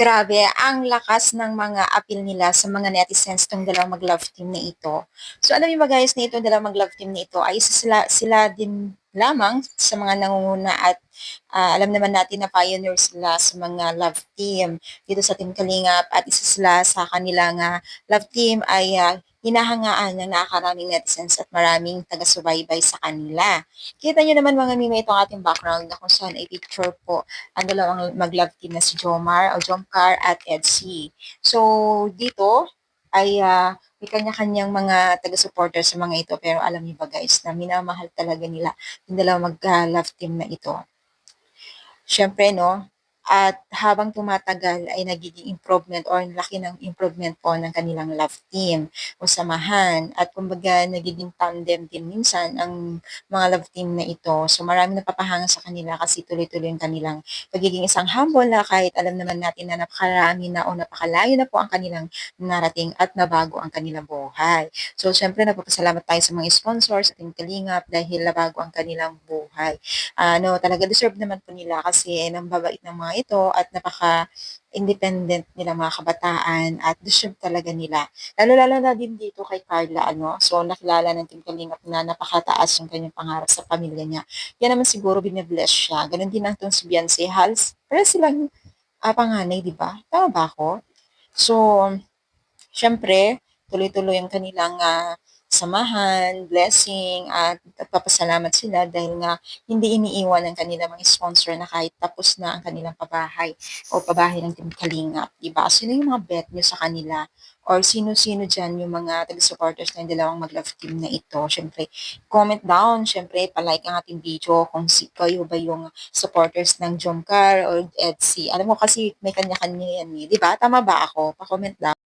Grabe, ang lakas ng mga appeal nila sa mga netizens tong dalawang mag-love team na ito. So alam niyo ba guys na itong dalawang mag-love team na ito ay isa sila, sila din lamang sa mga nangunguna at ah, alam naman natin na pioneer sila sa mga love team dito sa Team Kalingap at isa sila sa kanilang ah, love team ay ah, hinahangaan ng nakakaraming netizens at maraming taga-subaybay sa kanila. Kita niyo naman mga mime itong ating background na kung saan ay picture po ang dalawang mag-love team na si Jomar o Jomcar at Edsy. So, dito ay ah, may kanya-kanyang mga taga-supporters sa mga ito. Pero alam niyo ba guys, na minamahal talaga nila yung dalawang mag-love team na ito. Siyempre, no? At habang tumatagal ay nagiging improvement or laki ng improvement po ng kanilang love team o samahan. At kumbaga nagiging tandem din minsan ang mga love team na ito. So marami napapahanga sa kanila kasi tuloy-tuloy yung kanilang pagiging isang humble na kahit alam naman natin na napakarami na o napakalayo na po ang kanilang narating at nabago ang kanilang buhay. So syempre nagpapasalamat tayo sa mga sponsors at yung kalingap dahil nabago ang kanilang buhay. Ano, talaga deserve naman po nila kasi babait ng mga ito at napaka independent nila mga kabataan at deserve talaga nila. Lalo-lalo na din dito kay Carla, ano, so nakilala ng Team Kalingap na napakataas yung kanyang pangarap sa pamilya niya. Yan naman siguro binibless siya. Ganon din ang tong si Beyonce Hals. Pero silang ah, panganay, di ba? Tama ba ako? So, syempre, tuloy-tuloy ang kanilang ah, samahan, blessing, at papasalamat sila dahil nga hindi iniiwan ng kanilang mga sponsor na kahit tapos na ang kanilang pabahay o pabahay ng Team Kalingap, di ba? Sino yung mga bet nyo sa kanila? Or sino-sino dyan yung mga taga-supporters ng dalawang mag-love team na ito? Siyempre, comment down. Siyempre, palike ang ating video kung si kayo ba yung supporters ng Jomcar or Etsy. Alam mo kasi may kanya-kanya yan eh. Di ba? Tama ba ako? Pa-comment lang.